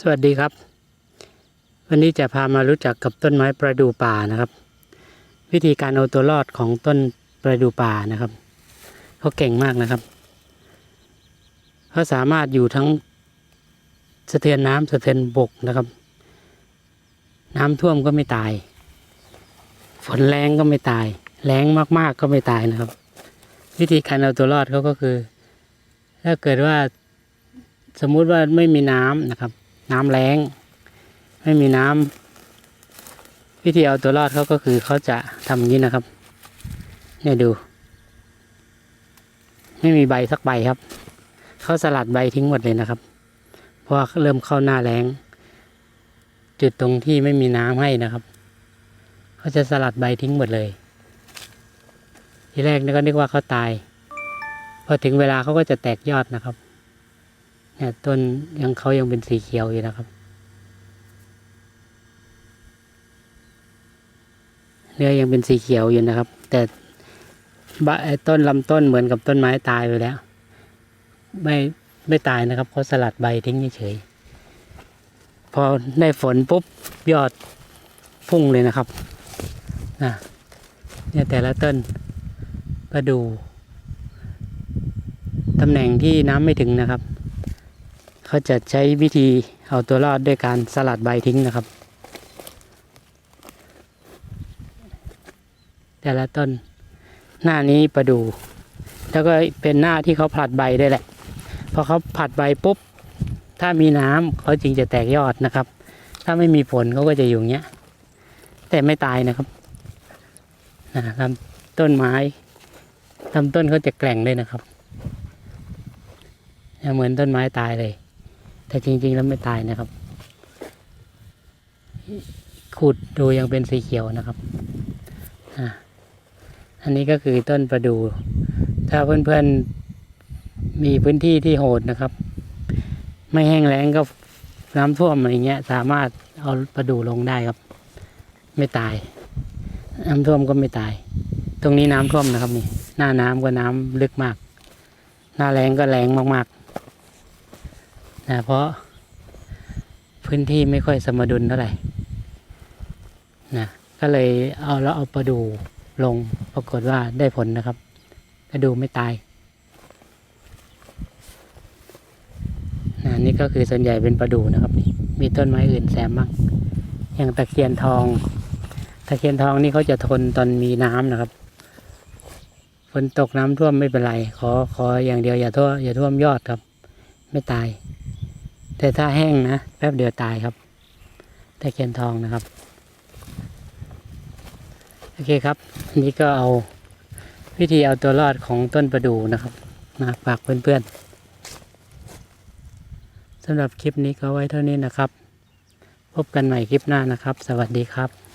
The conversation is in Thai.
สวัสดีครับ วันนี้จะพามารู้จักกับต้นไม้ประดู่ป่านะครับ วิธีการเอาตัวรอดของต้นประดู่ป่านะครับเขาเก่งมากนะครับเขาสามารถอยู่ทั้งสะเทือนน้ำสะเทือนบกนะครับ น้ำท่วมก็ไม่ตาย ฝนแรงก็ไม่ตาย แรงมากๆก็ไม่ตายนะครับ วิธีการเอาตัวรอดเขาก็คือ ถ้าเกิดว่าสมมุติว่าไม่มีน้ำนะครับ น้ำแรงไม่มีน้ำวิธีเอาตัวรอดเขาก็คือเขาจะทำอย่างนี้นะครับ เนี่ยดู ไม่มีใบสักใบครับเขาสลัดใบทิ้งหมดเลยนะครับ เพราะเริ่มเข้าหน้าแรงจุดตรงที่ไม่มีน้ำให้นะครับเขาจะสลัดใบทิ้งหมดเลย ทีแรกนี่ก็นึกว่าเขาตาย พอถึงเวลาเขาก็จะแตกยอดนะครับ เนี่ยต้นยังเขายังเป็นสีเขียวอยู่นะครับเนื้อยังเป็นสีเขียวอยู่นะครับ แต่ใบต้นลำต้นเหมือนกับต้นไม้ตายไปแล้ว ไม่ไม่ตายนะครับเขาสลัดใบทิ้งเฉยพอได้ฝนปุ๊บยอดพุ่งเลยนะครับนะเนี่ยแต่ละต้นก็ดูตำแหน่งที่น้ำไม่ถึงนะครับ เขาจะใช้วิธีเอาตัวรอดด้วยการสลัดใบทิ้งนะครับ แต่ละต้นหน้านี้ประดู แล้วก็เป็นหน้าที่เขาผลัดใบได้แหละพอเขาผลัดใบปุ๊บ ถ้ามีน้ำเขาจึงจะแตกยอดนะครับ ถ้าไม่มีฝนเขาก็จะอยู่อย่างเงี้ย แต่ไม่ตายนะครับนะลำต้นไม้ลำต้นเขาจะแกร่งเลยนะครับ เหมือนต้นไม้ตายเลย แต่จริง ๆ แล้วไม่ตายนะครับ ขุดดูยังเป็นสีเขียวนะครับอันนี้ก็คือต้นประดู ถ้าเพื่อนๆมีพื้นที่ที่โหดนะครับ ไม่แห้งแล้งก็น้ำท่วมอะไรเงี้ย สามารถเอาประดูลงได้ครับ ไม่ตาย น้ำท่วมก็ไม่ตาย ตรงนี้น้ำท่วมนะครับนี่ หน้าน้ำก็น้ำลึกมาก หน้าแรงก็แรงมากๆ นะเพราะพื้นที่ไม่ค่อยสมดุลเท่าไหร่นะก็เลยเอาแล้วเอาประดูลงปรากฏว่าได้ผลนะครับกระดูไม่ตายนะนี่ก็คือส่วนใหญ่เป็นประดูนะครับนี่มีต้นไม้อื่นแซมบ้างอย่างตะเคียนทอง ตะเคียนทองนี่เขาจะทนตอนมีน้ำนะครับฝนตกน้ำท่วมไม่เป็นไร ขอขออย่างเดียวอย่าท่วมอย่าท่วมยอดครับ ไม่ตาย แต่ถ้าแห้งนะแป๊บเดียวตายครับตะเคียนทองนะครับ โอเคครับอันนี้ก็เอาวิธีเอาตัวรอดของต้นประดู่นะครับมาฝากเพื่อนๆสำหรับคลิปนี้ก็ไว้เท่านี้นะครับ พบกันใหม่คลิปหน้านะครับ สวัสดีครับ